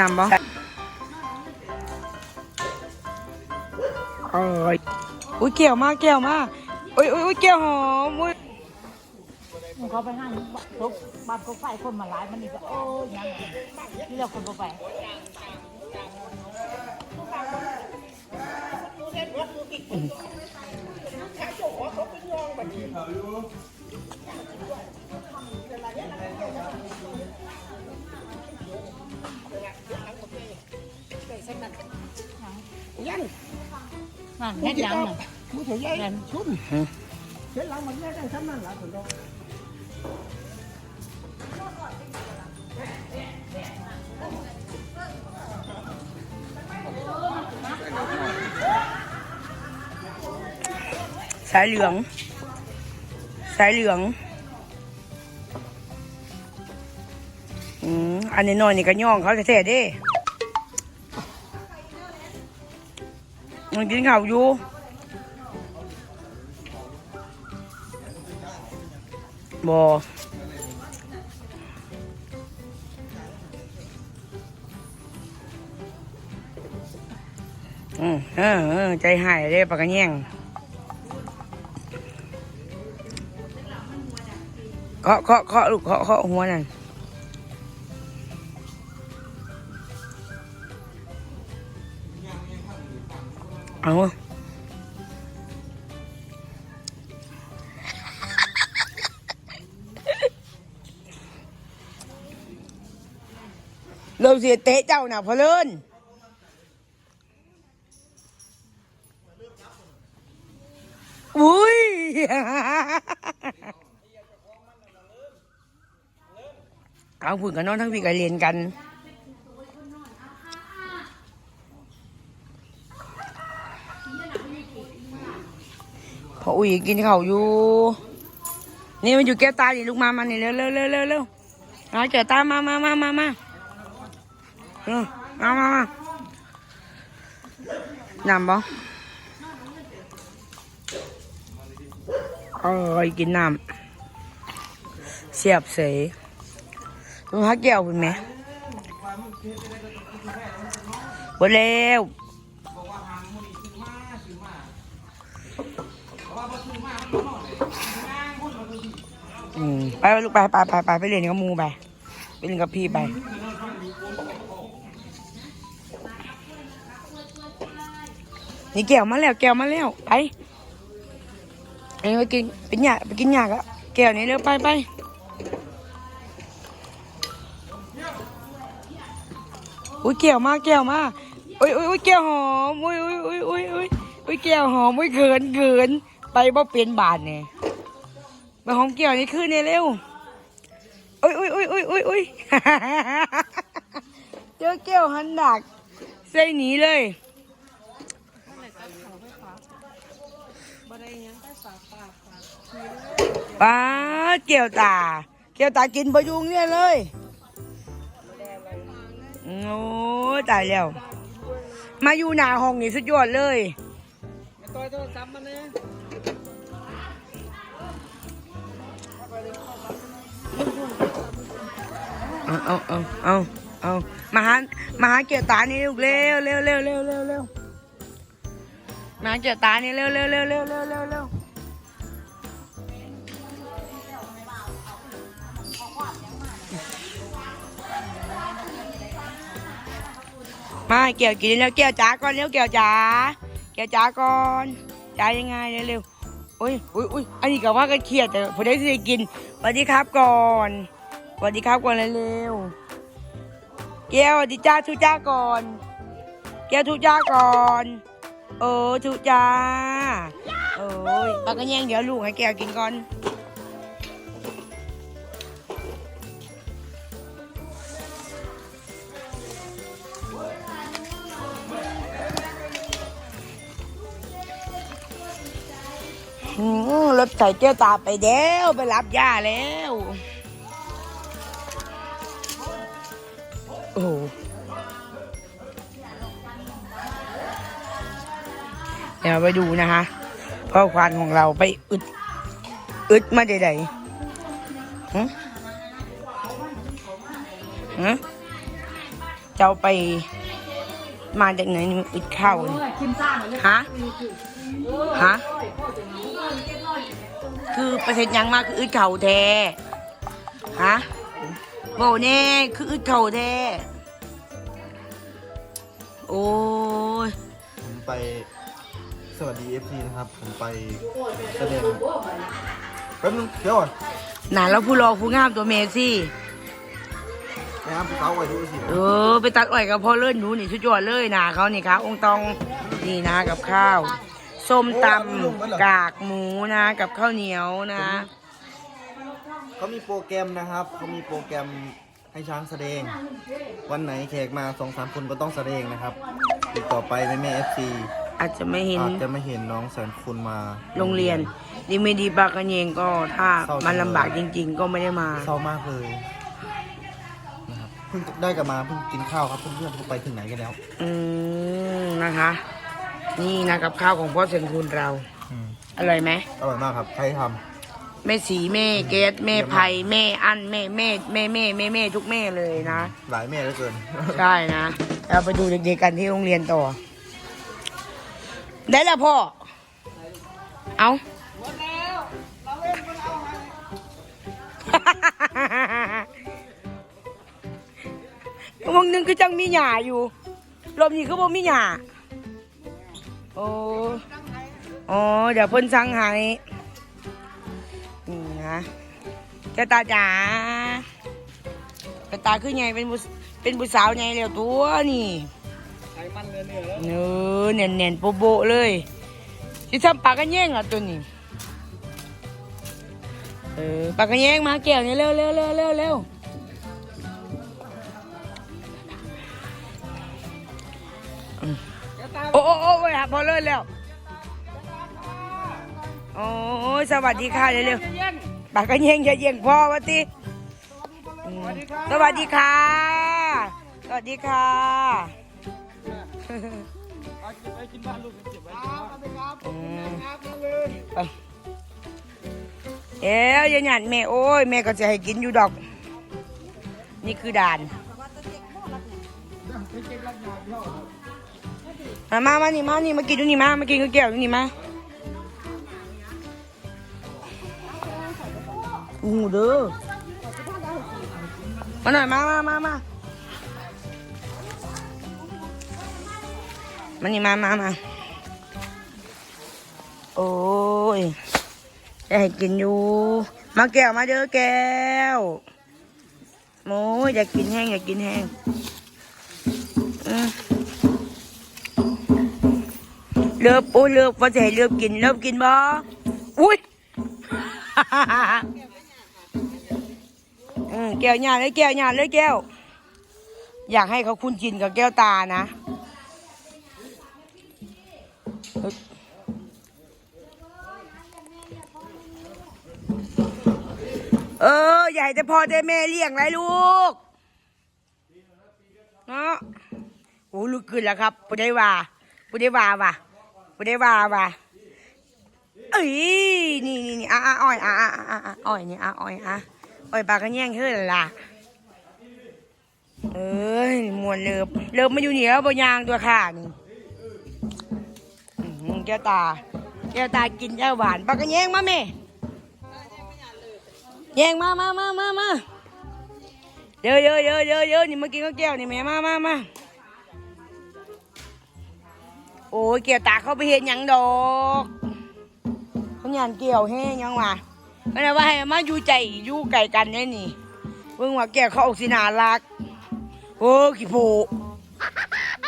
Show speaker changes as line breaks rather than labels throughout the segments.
นำบ่เอ้ยอุ้ยเกี่ยวมากเกี่ยวมากอุ้ยอุ้ยอุ้ยเกี่ยวหอมอุ้ย
มันเขาไปห้างทุกบ้านก็ไฟคนมาหลายมันนี่ก็โอ้ยยังที่เราคนบ่ไป
ยัน
นั่นเฮ็ดหยังน่ะ
มือถือใหญ่
แม่น
ชุ่
สายเหลืองอืมอันนี้น้อยนี่ก็ย่องเขาแท้ๆเด้มันกินข้าวอยู่บออืมเออใจหายเลยปากกระแยงาะเคาะเคาะลูกเคาะเคาะหัวนั่นเอาเราเสียเตะเจ้าน่ะพะเลินอุ้ย เอาผุ่นกับน้องทั้งพี่ก็เรียนกัน พออุ้ยกินข้าวอยู่ นี่มันอยู่แก้วตาดิลูกมามานี่เร็วเร็วเร็วเร็วเร็วเอาแก้วตามามามามามาเออมามามาน้ำบ่เออกินน้ำเสียบเสย ลุงฮักแก้วคุณแม่หมดแล้วอืมไปลูกไปไปไปไปไปเรียนกับมูไปไปเรียนกับพี่ไปนี่แก้วมาแล้วแก้วมาแล้วไปเอ้ไปกินไปหยาไปกินหยากอะแก้วนี้เร็วไปไป อุ้ยแก้วมาแก้วมาอุ้ยอุ้ยอุ้ยแก้วหอมอุ้ยอุ้ยอุ้ยอุ้ยอุ้ยอุ้ยแก้วหอมอุ้ยเกินเกินไปบ่เป็นบาทเนี่ยมาหอมแก้วนี่คืนเนี่ยเร็วอุ้ยอุ้ยอุ้ยอุ้ยอุ้ยอุ้ยเจอแก้วหันดักใส่หนีเลยป้าเกี่ยวตา เกี่ยวตากินประยุงเนี่ยเลย โอ้ยตายแล้ว มาอยู่หน้าห้องนี่สุดยอดเลย
ต่อยโทรศัพท์มันเนี่ย
เอาเอาเอาเอาเอามาหามาหาเกี่ยวตานี่ลูกเร็วเร็วเร็วเร็วเร็วเร็วมาหาเกี่ยวตานี่เร็วเร็วเร็วเร็วเร็วเร็ว มาเกี่ยวกินแล้วเกี่ยวจ๋าก่อนเร็วเกี่ยวจ๋าเกี่ยวจ๋าก่อนจ๋ายังไงเร็วเร็วโอ้ยโอ้ยโอ้ยอันนี้ก็ว่ากันเครียดแต่พอได้สิกินสวัสดีครับก่อนสวัสดีครับก่อนเร็วๆแก้วสวัสดีจ้าทุจ้าก่อนแก้วทุจ้าก่อนเออทุจ้าโอ้ยปากกระแยงเดี๋ยวลูกให้แก้วกินก่อน รถใส่แก้วตาไปแล้วไปรับย่าแล้ว โอ้เดี๋ยวไปดูนะคะพ่อควานของเราไปอึด อึดมาใดๆฮะฮะเจ้าไปมาจากไหนนี่มันอึดข้าวฮะ ฮะ คือประเทศยังมากคืออึดเข่าแท้ฮะโบแน่คืออึดเข่าแท้โอ้ย
ผมไปสวัสดี FC นะครับ ผมไปแสดงแป๊บนึงเดี๋ยวก่อน
หนาแล้วผู้รอผู้งามตัวเมซี่
ไปหาผู้สาวไว้ดูสิ
เออ ไปตัดอ้อยกับพ่อเลื่อนหนูนี่ชุดยอดเลยนะเขานี่ครับองค์ตองนี่นะกับข้าว ส้มตำกากหมูนะ กับข้าวเหนียวนะ
เขามีโปรแกรมนะครับ เขามีโปรแกรมให้ช้างแสดง วันไหนแขกมาสองสามคนก็ต้องแสดงนะครับติดต่อไปแม่แม่ FC
อาจจะไม่เห็น
อาจจะไม่เห็นน้องแสนคุณมา
โรงเรียนดีไม่ดีปากกันเองก็ถ้ามันลำบากจริง ๆ ก็ไม่ได้มา
เศร้ามากเลยนะครับเพิ่งได้กลับมาเพิ่งกินข้าวครับเพื่อนๆเขาไปถึงไหนกันแล้ว
อืมนะคะ นี่นะกับข้าวของพ่อเซนคุณเรา
อืม
อร่อยไหม
อร่อยมากครับใครท
แม่สีแม่เกดแม่ไผ่แม่อันแม่แม่แม่แม่แม่แม่ทุกแม่เลยนะำ
หลายแม่เหลือเกิน
ใช่นะ เราไปดูเด็กๆกันที่โรงเรียนต่อ ได้แล้วพ่อ เอาวงหนึ่งคือจังมีหญ้าอยู่ รอบนี้คือบ่มีหญ้า โอ้อ๋อเดี๋ยวเพ่นสั่งให้นี่นะแกตาจ๋าแกตาคือไงเป็นผู้เป็นผู้สาวไงแล้วตัวนี่
ไขมันเนื้อเนื้อแล้ว
เนื้อเน่นเน่นๆโปโบะเลยที่ทำปากกันแย่งอะตัวนี้เออปากกันแย่งมาแก้วนี่เร็วเร็วเร็วเร็วเร็ว อ้โอ้โอ้ไปหาพอเลิศแล้วโอ้ยสวัสดีค่ะเร็วเร็วปากกันแย่งอย่าแย่งพ่อวะติอืมสวัสดีค่ะ สวัสดีค่ะ
เอาเก็บไว้กินบ้านลูกเก็บไว้กินบ้าน
อืม
ครับมาเลย
เอ๊ะอยังหยันแม่โอ้ยแม่ก็จะให้กินอยู่ดอก นี่คือด่าน มามามานี่มานี่มากินดูนี่มามากินกับแก้วดูนี่มาอู้หูเด้อมาหน่อยมามามามามานี่มามามาโอ้ยจะให้กินอยู่ มาแก้วมาเด้อแก้วโมยอยากกินแห้งอยากกินแห้งอืม เลิบโอ้เลิบว่าจะให้เลิบกินเลิบกินบ่อุ้ยอืมแก้วหยาดเลยแก้วหยาดเลยแก้ว อยากให้เขาคุ้นจินกับแก้วตานะเออให้แต่พอแต่แม่เลี้ยงไรลูกเนาะโอ้ลูกขึ้นแล้วครับปุได้ว่าปุได้ว่าว่ะ ปุได้ว่าว่ะเอ้ยนี่นี่นี่อะอะอ้อยอะอะอะอะอ้อยนี่อะอ้อยอะอ้อยปากระแย่งเฮ้ยล่ะเอ้ยมวนเลิบเลิบมาอยู่เหนี่แล้วบนยางตัวข้านี่แก้วตาแก้วตากินแก้วหวานปากระแย่งมาแม่แย่งมามามามามาเดี๋ยวเดี๋ยวเดี๋ยวเดี๋ยวเดี๋ยวนี่มากินข้าวแก้วนี่แม่มามามา โอ้ยเกี่ยวตาเขาไปเห็นยังดอกเขาหยานเกี่ยวแห้งยังวะไม่ได้ว่าให้มาอยู่ใจอยู่ไก่กันได้นี่เพิ่งว่าแก้วเขาออกสินารักโอ้กี่โผ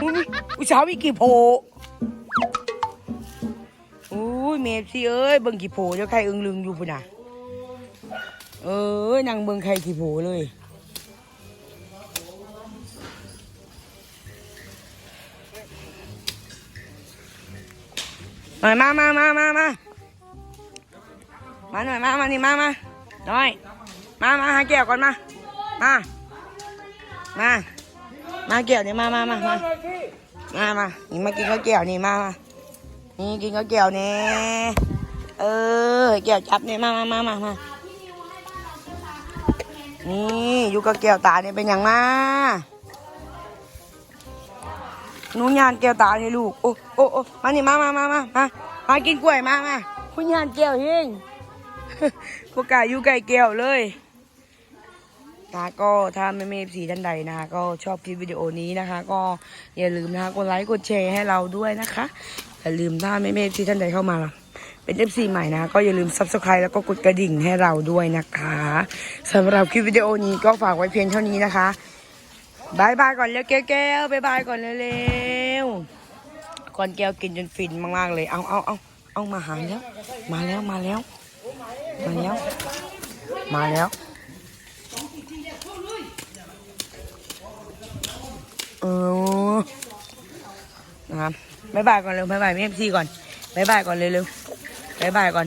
อุ๊ยอุยสาวมีกี่โผอุ้ยเมฟซี่เอ้ยเบิ่งกี่โผเดี๋ยวใครอึ้งลึงอยู่พุ่นน่ะเออนางเบิงไข่ขี้โผเลย มามามามามามามาหน่อยมามานี่มามาหน่อย มามาหาแก้วก่อนมา มา มา มาแก้วนี่มามามามามามานี่มากินข้าวแก้วนี่มามานี่กินข้าวแก้วนี่เออแก้วจับนี่มามามามามานี่อยู่กับแก้วตาเนี่ยเป็นอย่างมา หนูยานแก้วตาให้ลูก โอ้โอ้โอ้มานี่มามามามามามากินกล้วยมามาคุณยานแก้วเฮงพวกกายอยู่ไก่แก้วเลยนะก็ถ้าไม่เมฟสีท่านใดนะคะก็ชอบคลิปวิดีโอนี้นะคะ ก็อย่าลืมนะคะกดไลค์กดแชร์ให้เราด้วยนะคะอย่าลืมถ้าไม่เมฟสีท่านใดเข้ามา เป็น FC ใหม่นะก็อย่าลืม Subscribe แล้วก็กดกระดิ่งให้เราด้วยนะคะสำหรับคลิปวิดีโอนี้ก็ฝากไว้เพียงเท่านี้นะคะ บายบายก่อนเร็วแก้วบายบายก่อนเร็วๆก่อนแก้วกินจนฟินมากๆเลย เอาเอาเอาเอามาหาแล้ว มาแล้วมาแล้ว มาแล้ว มาแล้วเออนะครับบายบายก่อนเร็วบายบายเอฟซีก่อนบายบายก่อนเร็วๆบายบายก่อน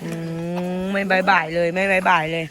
อืมไม่บายบายเลยไม่บายบายเลย